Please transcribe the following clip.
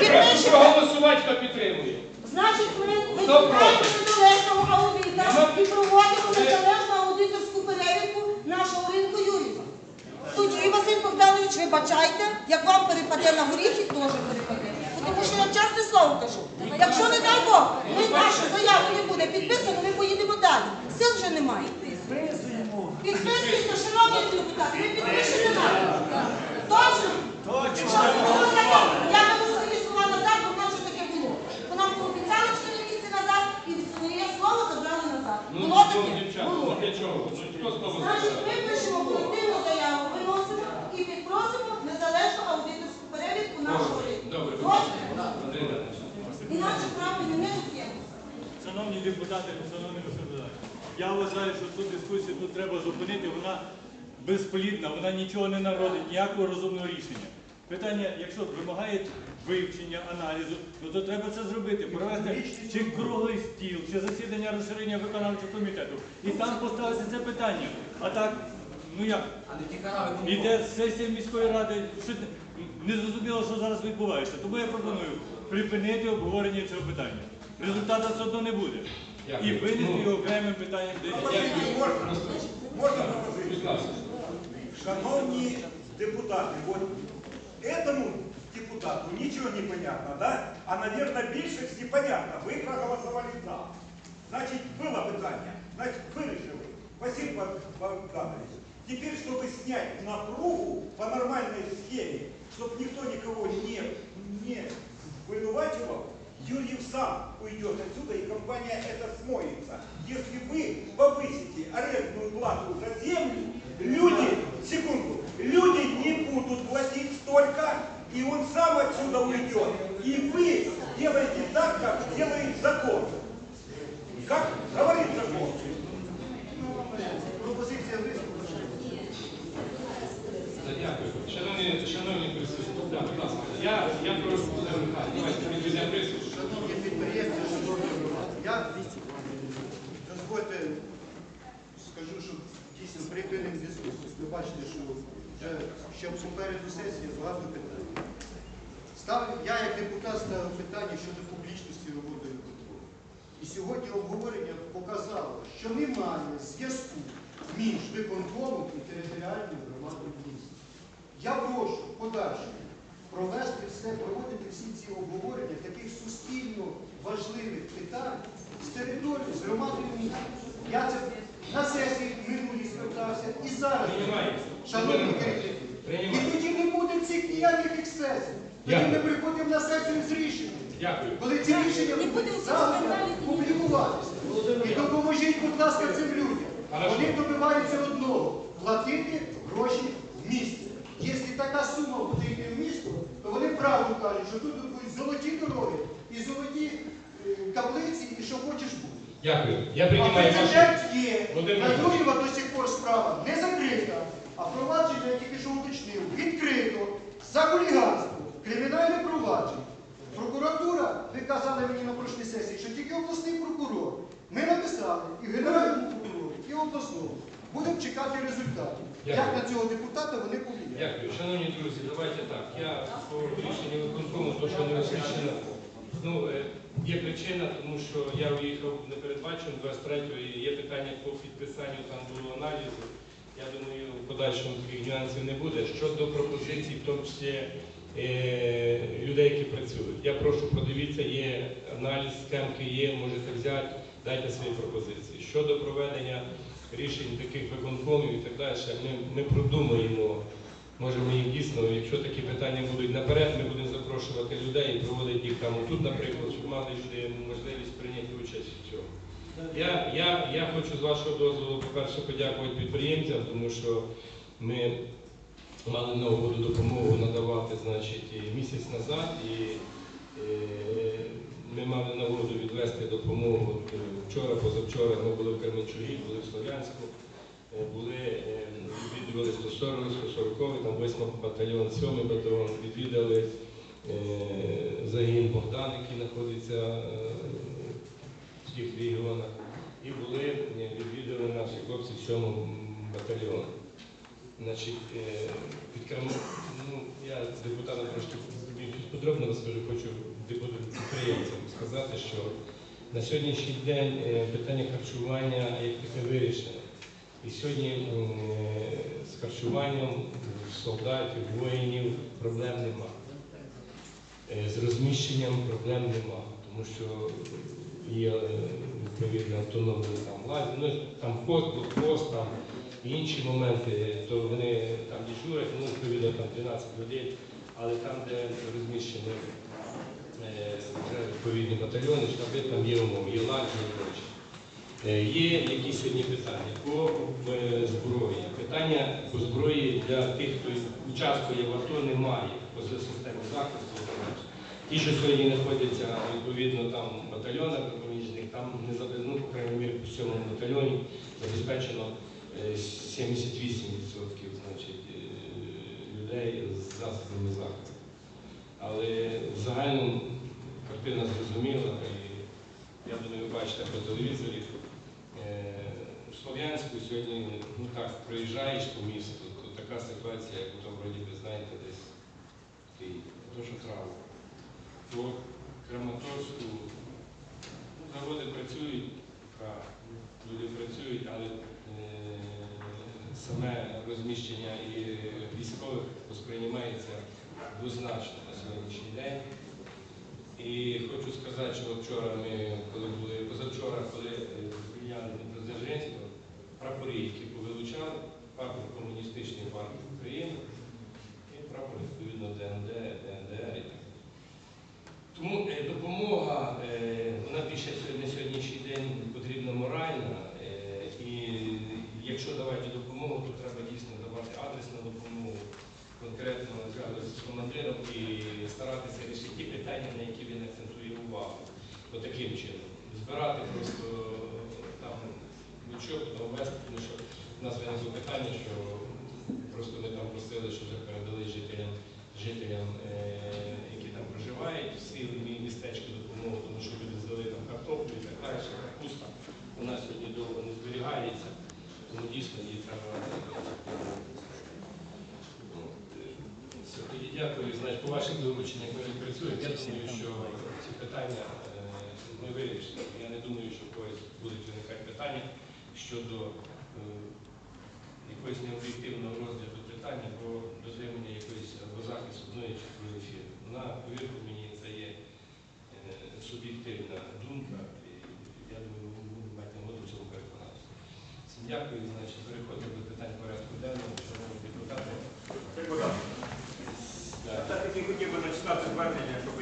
Підпишете. проголосувати, хто підтримує. Значить, ми проти? незалежного аудита і проводимо незалежну аудиторську перевірку нашого ринку Юріва. Тоді, Василь Богданович, вибачайте, як вам перепаде на горіхи, теж перепаде. Тому що я чесне слово кажу. Якщо не дай Бог, ми нашу заяву не буде підписано, ми поїдемо далі. Сил вже немає. Підписуйте, шановні депутати, ви підпишете нам. Точно? Точно. Я беру свої слова назад, бо в нас вже таке було. Бо нам пообіцяли 4 місяці назад і своє слово забрали назад. Ну, Було ну, таке? дівчата, ну Було. для чого? Ну, хто слово Значить, сказав? ми пишемо колективну заяву, виносимо і підпросимо незалежну аудиторську перевірку нашого ринку. Добре, Добре? Андрій Іванович. Інакше правильно не діємо. Шановні депутати, шановні депутати, я вважаю, що цю дискусію тут треба зупинити, вона безплідна, вона нічого не народить, ніякого розумного рішення. Питання, якщо вимагає вивчення, аналізу, ну то треба це зробити, провести чи круглий стіл, чи засідання розширення виконавчого комітету. І там поставити це питання. А так, ну як? Іде сесія міської ради, що не зрозуміло, що зараз відбувається. Тому я пропоную припинити обговорення цього питання. Результату все одно не буде. І Дякую. винести Ну, його окремим питанням. десь. Можна? Можна Будь пропозицію? ласка. Шановні депутати, от этому депутату нічого не понятно, да? А, наверное, більшості понятно. Ви проголосували за. Значить, було питання. Значить, вирішили. Василь Богданович, теперь, чтобы снять напругу по нормальной схеме, чтобы никто никого не, не вынувачивал, Юрьев сам уйдет отсюда, и компания это смоется. Если вы повысите арендную плату за землю, люди, секунду, люди не будут платить столько, и он сам отсюда уйдет. И вы делаете так, как делает закон. Как ще попереду сесії питань. Ставлю, я як депутат ставив питання щодо публічності роботи виконкому. І сьогодні обговорення показало, що немає зв'язку між виконкомом і територіальною громадою міста. Я прошу подальше провести все, проводити всі ці обговорення таких суспільно важливих питань з територією, з громадою міста. Я це на сесії минулій звертався і зараз. Шановні керівники, і тоді не буде цих ніяких ексцесів. Тоді Дякую. ми приходимо на сесію з рішенням. Дякую. Коли ці рішення Не будуть завтра публікуватися. І допоможіть, будь ласка, цим людям. Вони добиваються одного платити гроші в місті. Якщо така сума буде йти в місто, то вони правду кажуть, що тут будуть золоті дороги і золоті е, таблиці, і що хочеш буде. Дякую. Я А приймаю вашу... прецедент є. Володимир На. Дружба до сих пор справа не закрита, а провадження, я тільки що уточнив, відкрито за хуліганство, кримінальне провадження. Прокуратура, ви казали мені на прошлій сесії, що тільки обласний прокурор. Ми написали і генеральному прокурору, і обласному. Будемо чекати результатів. Як на цього депутата вони повлияють. Дякую. Шановні друзі, давайте так. Я по рішенню виконкому, то, що не розрішено, ну, е, є причина, тому що я уїхав непередбачено 23-го, і є питання по підписанню, там було аналізу. Я думаю, в подальшому таких нюансів не буде. Щодо пропозицій, в тому числі е, людей, які працюють. Я прошу, подивіться, є аналіз, схемки є, можете взяти, дайте свої пропозиції. Щодо проведення рішень таких виконкомів і так далі, ми, ми продумаємо. Може, ми їх дійсно, якщо такі питання будуть наперед, ми будемо запрошувати людей і проводити їх там тут, наприклад, щоб мали люди можливість прийняти участь в цьому. Я, я, я хочу з вашого дозволу, по-перше, подякувати підприємцям, тому що ми мали нагоду допомогу надавати значить, місяць назад, і е, ми мали нагоду відвести допомогу. Е, вчора, позавчора ми були в Кременчугі, були в Слов'янську, е, були, е, відвідували 140, 140, там 8 батальйон, 7 батальйон, відвідали загін Богдан, який знаходиться в тих регіонах. І були, відвідали наші хлопці в 7 батальйоні. Значить, е, під Крем... ну, я з депутатом трошки подробно розкажу, хочу підприємцям сказати, що на сьогоднішній день е, питання харчування як таке вирішено. І сьогодні е, з харчуванням солдатів, воїнів проблем нема. З розміщенням проблем нема, тому що є е, відповідно автономні там лагері, ну там блокпост, там інші моменти, то вони там дежурять, ну відповідно там 12 людей, але там, де розміщені е, вже відповідні батальйони, штаби, там є умови, є лагері і прочі. Е, Є якісь сьогодні питання по зброї. Питання по зброї для тих, хто участвує в АТО, немає по системі захисту. Ті, що сьогодні знаходяться відповідно там в батальйонах допоміжних, там не заб- ну, по крайній мірі в цьому батальйоні забезпечено е, 78% значить, е, людей з засобами захисту. Але в загальному картина зрозуміла, і я думаю, ви бачите по телевізорі. Е, В Слов'янську сьогодні ну так проїжджаєш по місту, то така ситуація, як то вроді би знаєте, десь стоїть. То, що травма. По Краматорську заводи працюють, люди працюють, але е, саме розміщення і військових сприймається двозначно на сьогоднішній день. І хочу сказати, що вчора ми, коли були, позавчора, коли е, звільняли Дніпродзержинського, прапори, які повилучали, прапор комуністичний партії України і прапор, відповідно, ДНД, ДНДР. Тому е, допомога, е, вона більше сьогодні- на сьогоднішній день потрібна моральна. е, І якщо давати допомогу, то треба дійсно давати адресну допомогу, конкретно зв'язку командиром і старатися рішити ті питання, на які він акцентує увагу. Отаким чином. Збирати просто там нічого, потім вести, тому що в нас виникло питання, що просто ми там просили, щоб передали жителям, жителям е, які там проживають, в сіл і містечки допомогу, тому що люди здали там картоплю і так далі, капуста. У нас сьогодні довго не зберігається, тому дійсно її треба. Ну, е, все, Тоді значить, по вашим дорученням ми працюємо. Я думаю, що ці питання е, ми вирішимо. Я не думаю, що когось будуть виникати питання щодо е, якогось необ'єктивного розгляду питання або дотримання якоїсь або захисту одної чи другої фірми. Вона, повірте мені, це є е, суб'єктивна думка. І я думаю, ми будемо мати нагоду в цьому переконатися. Дякую, значить, переходимо до питань порядку денного хотів би зачитати звернення, щоб